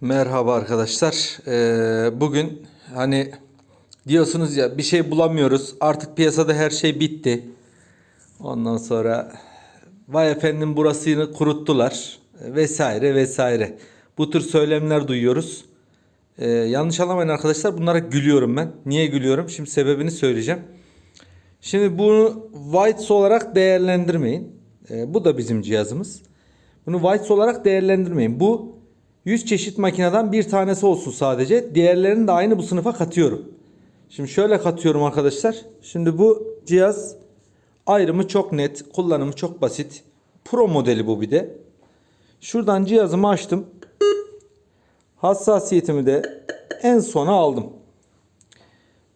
Merhaba arkadaşlar. Ee, bugün hani diyorsunuz ya bir şey bulamıyoruz. Artık piyasada her şey bitti. Ondan sonra vay efendim burasını kuruttular vesaire vesaire. Bu tür söylemler duyuyoruz. Ee, yanlış anlamayın arkadaşlar bunlara gülüyorum ben. Niye gülüyorum? Şimdi sebebini söyleyeceğim. Şimdi bunu whites olarak değerlendirmeyin. Ee, bu da bizim cihazımız. Bunu whites olarak değerlendirmeyin. Bu 100 çeşit makineden bir tanesi olsun sadece. Diğerlerini de aynı bu sınıfa katıyorum. Şimdi şöyle katıyorum arkadaşlar. Şimdi bu cihaz ayrımı çok net, kullanımı çok basit. Pro modeli bu bir de. Şuradan cihazımı açtım. Hassasiyetimi de en sona aldım.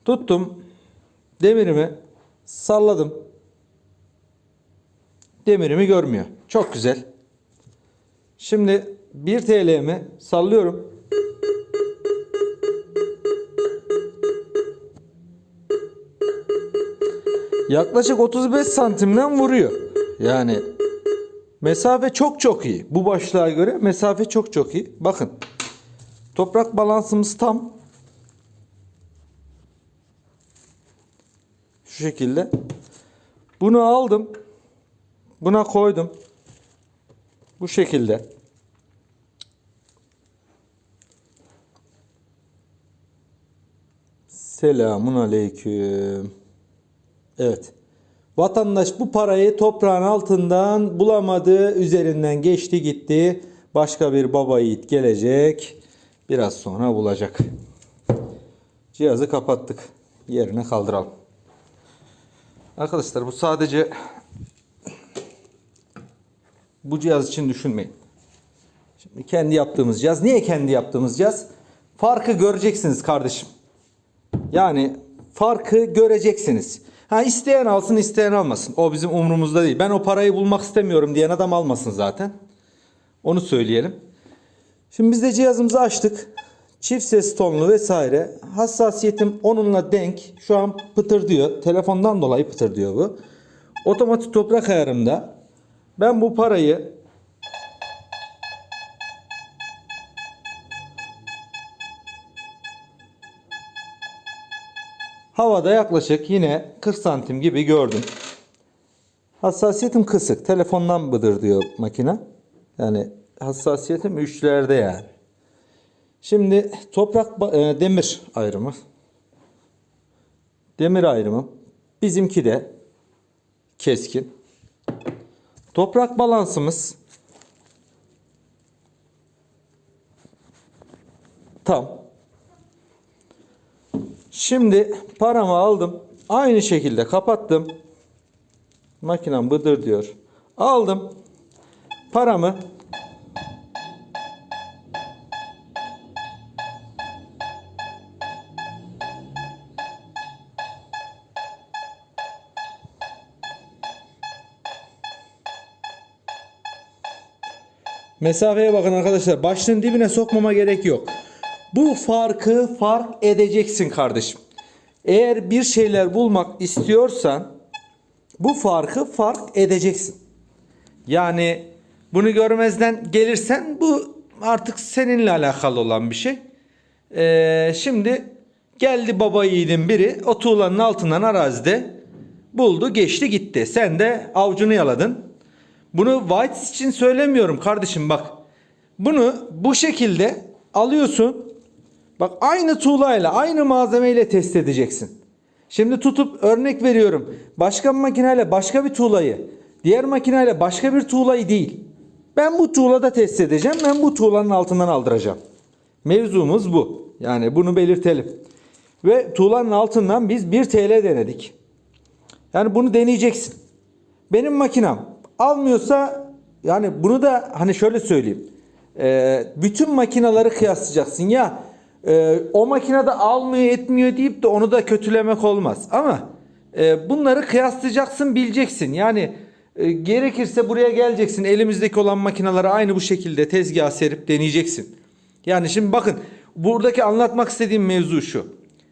Tuttum. Demirimi salladım. Demirimi görmüyor. Çok güzel. Şimdi 1 TL'mi sallıyorum. Yaklaşık 35 santimden vuruyor. Yani mesafe çok çok iyi. Bu başlığa göre mesafe çok çok iyi. Bakın. Toprak balansımız tam. Şu şekilde. Bunu aldım. Buna koydum. Bu şekilde. Selamun aleyküm. Evet. Vatandaş bu parayı toprağın altından bulamadı. Üzerinden geçti gitti. Başka bir baba yiğit gelecek. Biraz sonra bulacak. Cihazı kapattık. Yerine kaldıralım. Arkadaşlar bu sadece bu cihaz için düşünmeyin. Şimdi kendi yaptığımız cihaz. Niye kendi yaptığımız cihaz? Farkı göreceksiniz kardeşim. Yani farkı göreceksiniz. Ha isteyen alsın isteyen almasın. O bizim umurumuzda değil. Ben o parayı bulmak istemiyorum diyen adam almasın zaten. Onu söyleyelim. Şimdi biz de cihazımızı açtık. Çift ses tonlu vesaire. Hassasiyetim onunla denk. Şu an pıtır diyor. Telefondan dolayı pıtır diyor bu. Otomatik toprak ayarımda. Ben bu parayı Havada yaklaşık yine 40 santim gibi gördüm. Hassasiyetim kısık. Telefondan bıdır diyor makine. Yani hassasiyetim 3'lerde yani. Şimdi toprak e, demir ayrımı. Demir ayrımı. Bizimki de keskin. Toprak balansımız tam. Şimdi paramı aldım. Aynı şekilde kapattım. Makinem bıdır diyor. Aldım. Paramı Mesafeye bakın arkadaşlar. Başlığın dibine sokmama gerek yok. Bu farkı fark edeceksin kardeşim. Eğer bir şeyler bulmak istiyorsan bu farkı fark edeceksin. Yani bunu görmezden gelirsen bu artık seninle alakalı olan bir şey. Ee, şimdi geldi baba yiğidin biri o tuğlanın altından arazide buldu geçti gitti. Sen de avcunu yaladın. Bunu Whites için söylemiyorum kardeşim bak. Bunu bu şekilde alıyorsun. Bak aynı tuğlayla, aynı malzemeyle test edeceksin. Şimdi tutup örnek veriyorum. Başka bir makineyle başka bir tuğlayı, diğer makineyle başka bir tuğlayı değil. Ben bu tuğlada test edeceğim. Ben bu tuğlanın altından aldıracağım. Mevzumuz bu. Yani bunu belirtelim. Ve tuğlanın altından biz 1 TL denedik. Yani bunu deneyeceksin. Benim makinem almıyorsa yani bunu da hani şöyle söyleyeyim. Ee, bütün makinaları kıyaslayacaksın. Ya e, o makinede almıyor etmiyor deyip de onu da kötülemek olmaz. Ama e, bunları kıyaslayacaksın bileceksin. Yani e, gerekirse buraya geleceksin. Elimizdeki olan makinaları aynı bu şekilde tezgaha serip deneyeceksin. Yani şimdi bakın buradaki anlatmak istediğim mevzu şu.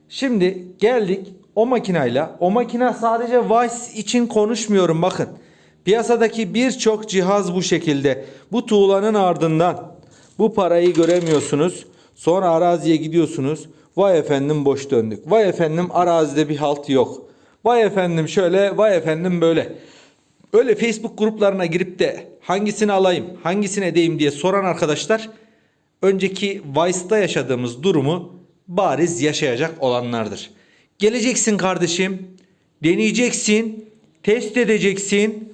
Şimdi geldik o makinayla. O makina sadece Vice için konuşmuyorum bakın. Piyasadaki birçok cihaz bu şekilde. Bu tuğlanın ardından Bu parayı göremiyorsunuz. Sonra araziye gidiyorsunuz. Vay efendim boş döndük. Vay efendim arazide bir halt yok. Vay efendim şöyle, vay efendim böyle. Öyle Facebook gruplarına girip de hangisini alayım, hangisini edeyim diye soran arkadaşlar önceki Vice'da yaşadığımız durumu bariz yaşayacak olanlardır. Geleceksin kardeşim, deneyeceksin, test edeceksin.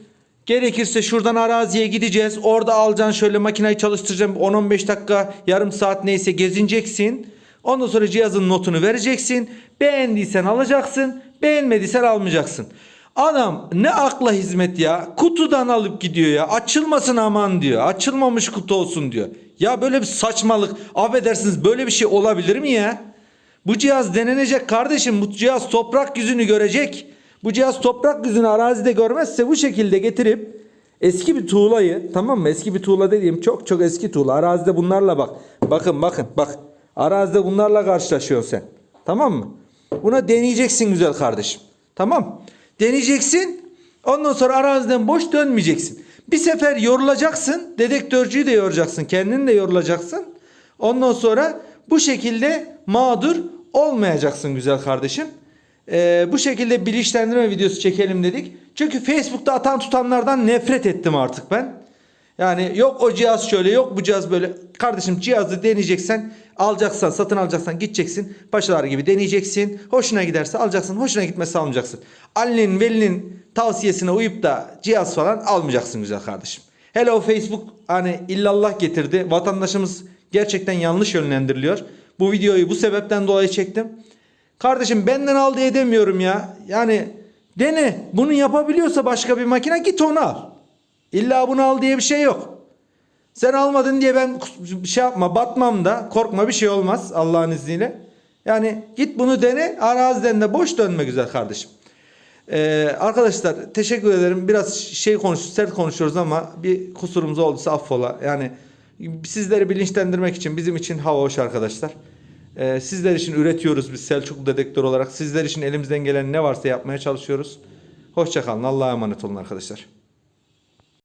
Gerekirse şuradan araziye gideceğiz. Orada alacaksın şöyle makineyi çalıştıracağım. 10-15 dakika, yarım saat neyse gezineceksin. Ondan sonra cihazın notunu vereceksin. Beğendiysen alacaksın. Beğenmediysen almayacaksın. Adam ne akla hizmet ya. Kutudan alıp gidiyor ya. Açılmasın aman diyor. Açılmamış kutu olsun diyor. Ya böyle bir saçmalık. Affedersiniz böyle bir şey olabilir mi ya? Bu cihaz denenecek kardeşim. Bu cihaz toprak yüzünü görecek. Bu cihaz toprak yüzünü arazide görmezse bu şekilde getirip eski bir tuğlayı tamam mı? Eski bir tuğla dediğim çok çok eski tuğla. Arazide bunlarla bak. Bakın bakın bak. Arazide bunlarla karşılaşıyorsun sen. Tamam mı? Buna deneyeceksin güzel kardeşim. Tamam. Deneyeceksin. Ondan sonra araziden boş dönmeyeceksin. Bir sefer yorulacaksın. Dedektörcüyü de yoracaksın. Kendini de yorulacaksın. Ondan sonra bu şekilde mağdur olmayacaksın güzel kardeşim. Ee, bu şekilde bilinçlendirme videosu çekelim dedik. Çünkü Facebook'ta atan tutanlardan nefret ettim artık ben. Yani yok o cihaz şöyle yok bu cihaz böyle. Kardeşim cihazı deneyeceksen alacaksan satın alacaksan gideceksin. Paşalar gibi deneyeceksin. Hoşuna giderse alacaksın. Hoşuna gitmezse almayacaksın. Ali'nin velinin tavsiyesine uyup da cihaz falan almayacaksın güzel kardeşim. Hele o Facebook hani illallah getirdi. Vatandaşımız gerçekten yanlış yönlendiriliyor. Bu videoyu bu sebepten dolayı çektim. Kardeşim benden al diye demiyorum ya. Yani dene. Bunu yapabiliyorsa başka bir makine git onu al. İlla bunu al diye bir şey yok. Sen almadın diye ben şey yapma batmam da korkma bir şey olmaz Allah'ın izniyle. Yani git bunu dene araziden de boş dönme güzel kardeşim. Ee, arkadaşlar teşekkür ederim. Biraz şey konuş, sert konuşuyoruz ama bir kusurumuz olduysa affola. Yani sizleri bilinçlendirmek için bizim için hava hoş arkadaşlar. Ee, sizler için üretiyoruz biz Selçuklu Dedektör olarak. Sizler için elimizden gelen ne varsa yapmaya çalışıyoruz. Hoşçakalın. Allah'a emanet olun arkadaşlar.